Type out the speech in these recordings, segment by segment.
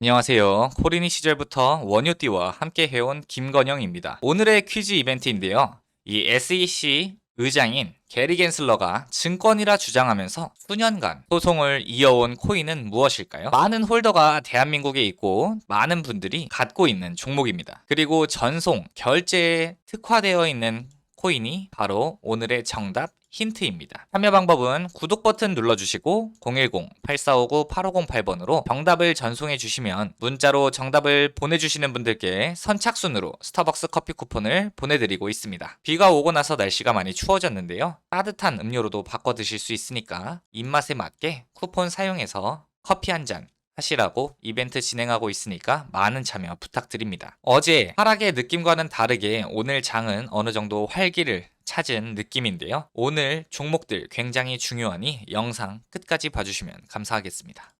안녕하세요. 코리니 시절부터 원효띠와 함께 해온 김건영입니다. 오늘의 퀴즈 이벤트인데요. 이 SEC 의장인 게리 겐슬러가 증권이라 주장하면서 수년간 소송을 이어온 코인은 무엇일까요? 많은 홀더가 대한민국에 있고 많은 분들이 갖고 있는 종목입니다. 그리고 전송, 결제에 특화되어 있는 코인이 바로 오늘의 정답 힌트입니다. 참여 방법은 구독 버튼 눌러주시고 010-8459-8508번으로 정답을 전송해 주시면 문자로 정답을 보내주시는 분들께 선착순으로 스타벅스 커피 쿠폰을 보내드리고 있습니다. 비가 오고 나서 날씨가 많이 추워졌는데요. 따뜻한 음료로도 바꿔 드실 수 있으니까 입맛에 맞게 쿠폰 사용해서 커피 한 잔 하시라고 이벤트 진행하고 있으니까 많은 참여 부탁드립니다. 어제 하락의 느낌과는 다르게 오늘 장은 어느 정도 활기를 찾은 느낌인데요. 오늘 종목들 굉장히 중요하니 영상 끝까지 봐주시면 감사하겠습니다.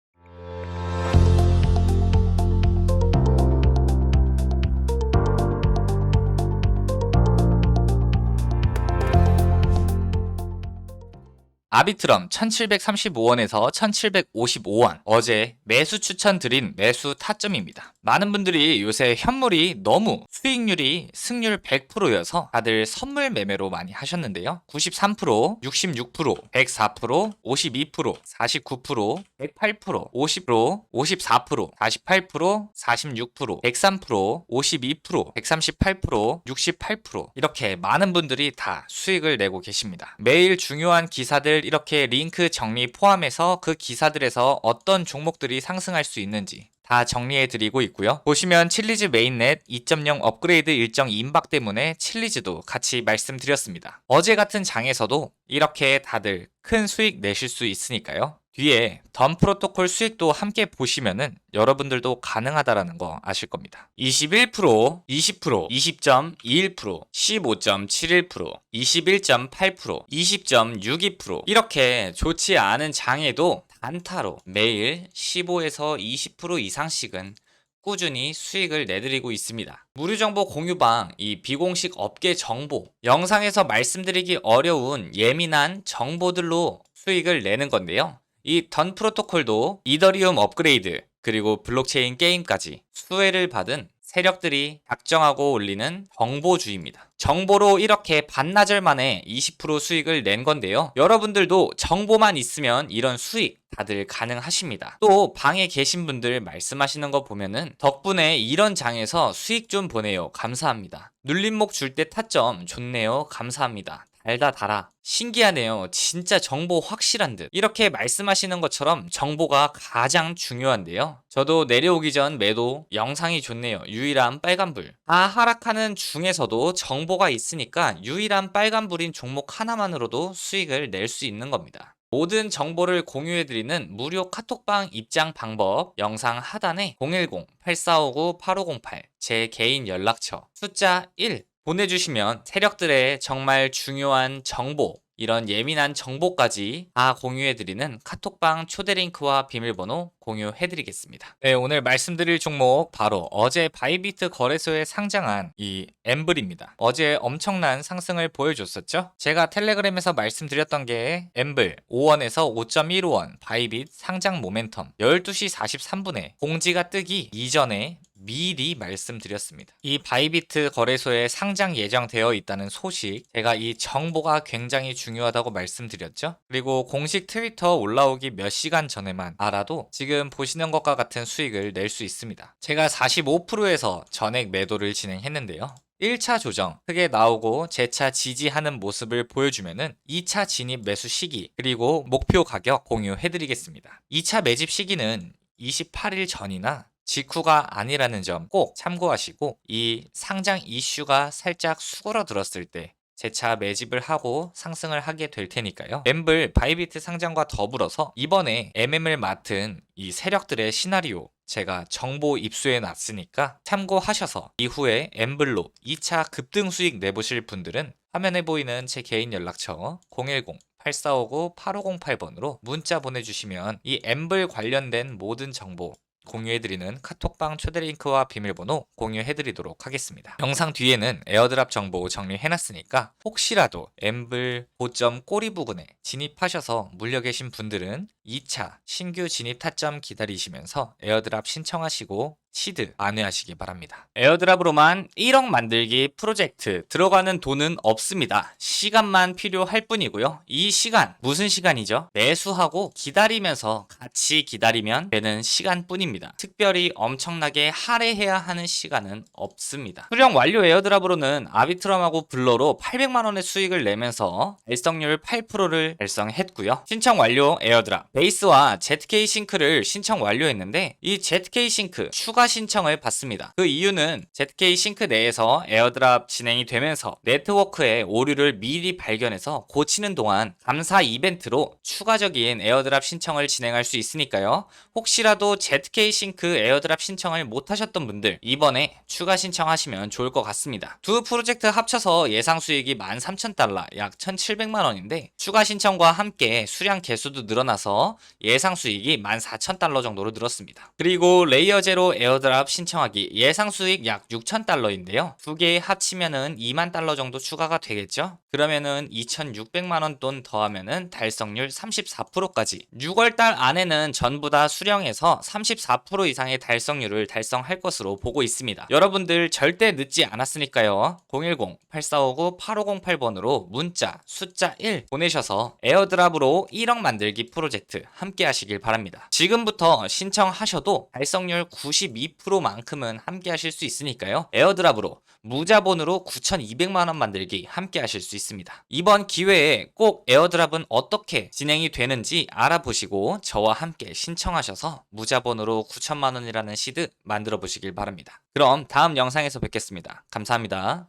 아비트럼 1735원에서 1755원. 어제 매수 추천드린 매수 타점입니다. 많은 분들이 요새 현물이 너무 수익률이 승률 100%여서 다들 선물 매매로 많이 하셨는데요. 93%, 66%, 104%, 52%, 49%, 108%, 50%, 54%, 48%, 46%, 103%, 52%, 138%, 68% 이렇게 많은 분들이 다 수익을 내고 계십니다. 매일 중요한 기사들 이렇게 링크 정리 포함해서 그 기사들에서 어떤 종목들이 상승할 수 있는지 다 정리해 드리고 있고요. 보시면 칠리즈 메인넷 2.0 업그레이드 일정 임박 때문에 칠리즈도 같이 말씀드렸습니다. 어제 같은 장에서도 이렇게 다들 큰 수익 내실 수 있으니까요. 뒤에 덤 프로토콜 수익도 함께 보시면은 여러분들도 가능하다라는 거 아실 겁니다. 21%, 20%, 20.21%, 15.71%, 21.8%, 20.62% 이렇게 좋지 않은 장에도 단타로 매일 15에서 20% 이상씩은 꾸준히 수익을 내드리고 있습니다. 무료정보 공유방, 이 비공식 업계 정보, 영상에서 말씀드리기 어려운 예민한 정보들로 수익을 내는 건데요. 이 던 프로토콜도 이더리움 업그레이드, 그리고 블록체인 게임까지 수혜를 받은 세력들이 작정하고 올리는 정보주의입니다. 정보로 이렇게 반나절 만에 20% 수익을 낸 건데요. 여러분들도 정보만 있으면 이런 수익 다들 가능하십니다. 또 방에 계신 분들 말씀하시는 거 보면은 덕분에 이런 장에서 수익 좀 보내요. 감사합니다. 눌림목 줄 때 타점 좋네요. 감사합니다. 달다 달아. 신기하네요. 진짜 정보 확실한 듯. 이렇게 말씀하시는 것처럼 정보가 가장 중요한데요. 저도 내려오기 전 매도 영상이 좋네요. 유일한 빨간불. 다 하락하는 중에서도 정보가 있으니까 유일한 빨간불인 종목 하나만으로도 수익을 낼 수 있는 겁니다. 모든 정보를 공유해드리는 무료 카톡방 입장 방법 영상 하단에 010-8459-8508 제 개인 연락처 숫자 1 보내주시면 세력들의 정말 중요한 정보, 이런 예민한 정보까지 다 공유해드리는 카톡방 초대 링크와 비밀번호 공유해드리겠습니다. 네, 오늘 말씀드릴 종목 바로 어제 바이비트 거래소에 상장한 이 엠블입니다. 어제 엄청난 상승을 보여줬었죠? 제가 텔레그램에서 말씀드렸던 게 엠블 5원에서 5.15원 바이빗 상장 모멘텀 12시 43분에 공지가 뜨기 이전에 미리 말씀드렸습니다. 이 바이비트 거래소에 상장 예정되어 있다는 소식, 제가 이 정보가 굉장히 중요하다고 말씀드렸죠. 그리고 공식 트위터 올라오기 몇 시간 전에만 알아도 지금 보시는 것과 같은 수익을 낼 수 있습니다. 제가 45%에서 전액 매도를 진행했는데요. 1차 조정 크게 나오고 재차 지지하는 모습을 보여주면은 2차 진입 매수 시기 그리고 목표 가격 공유해드리겠습니다. 2차 매집 시기는 28일 전이나 직후가 아니라는 점 꼭 참고하시고 이 상장 이슈가 살짝 수그러들었을 때 재차 매집을 하고 상승을 하게 될 테니까요. 엠블 바이비트 상장과 더불어서 이번에 MM을 맡은 이 세력들의 시나리오 제가 정보 입수해 놨으니까 참고하셔서 이후에 엠블로 2차 급등 수익 내보실 분들은 화면에 보이는 제 개인 연락처 010 8459-8508번으로 문자 보내주시면 이 엠블 관련된 모든 정보 공유해드리는 카톡방 초대 링크와 비밀번호 공유해드리도록 하겠습니다. 영상 뒤에는 에어드랍 정보 정리해놨으니까 혹시라도 엠블 고점 꼬리 부근에 진입하셔서 물려 계신 분들은 2차 신규 진입 타점 기다리시면서 에어드랍 신청하시고 시드 만회하시기 바랍니다. 에어드랍으로만 1억 만들기 프로젝트 들어가는 돈은 없습니다. 시간만 필요할 뿐이고요. 이 시간 무슨 시간이죠? 매수하고 기다리면서 같이 기다리면 되는 시간뿐입니다. 특별히 엄청나게 할애해야 하는 시간은 없습니다. 수령 완료 에어드랍으로는 아비트럼하고 블러로 800만 원의 수익을 내면서 달성률 8%를 달성했고요. 신청 완료 에어드랍 베이스와 ZK 싱크를 신청 완료했는데 이 ZK 싱크 추가 신청을 받습니다. 그 이유는 ZK 싱크 내에서 에어드랍 진행이 되면서 네트워크의 오류를 미리 발견해서 고치는 동안 감사 이벤트로 추가적인 에어드랍 신청을 진행할 수 있으니까요. 혹시라도 ZK 싱크 에어드랍 신청을 못 하셨던 분들 이번에 추가 신청하시면 좋을 것 같습니다. 두 프로젝트 합쳐서 예상 수익이 13,000달러 약 1,700만 원인데 추가 신청과 함께 수량 개수도 늘어나서 예상 수익이 14,000달러 정도로 늘었습니다. 그리고 레이어 제로 에어 드랍 신청하기 예상 수익 약 6,000달러인데요. 두 개 합치면은 2만 달러 정도 추가가 되겠죠? 그러면은 2,600만 원 돈 더하면은 달성률 34%까지 6월 달 안에는 전부 다 수령해서 34% 이상의 달성률을 달성할 것으로 보고 있습니다. 여러분들 절대 늦지 않았으니까요. 010-8459-8508번으로 문자 숫자 1 보내셔서 에어드랍으로 1억 만들기 프로젝트 함께 하시길 바랍니다. 지금부터 신청하셔도 달성률 92% 만큼은 함께 하실 수 있으니까요. 에어드랍으로 무자본으로 9,200만 원 만들기 함께 하실 수 있습니다. 이번 기회에 꼭 에어드랍은 어떻게 진행이 되는지 알아보시고 저와 함께 신청하셔서 무자본으로 9천만 원이라는 시드 만들어 보시길 바랍니다. 그럼 다음 영상에서 뵙겠습니다. 감사합니다.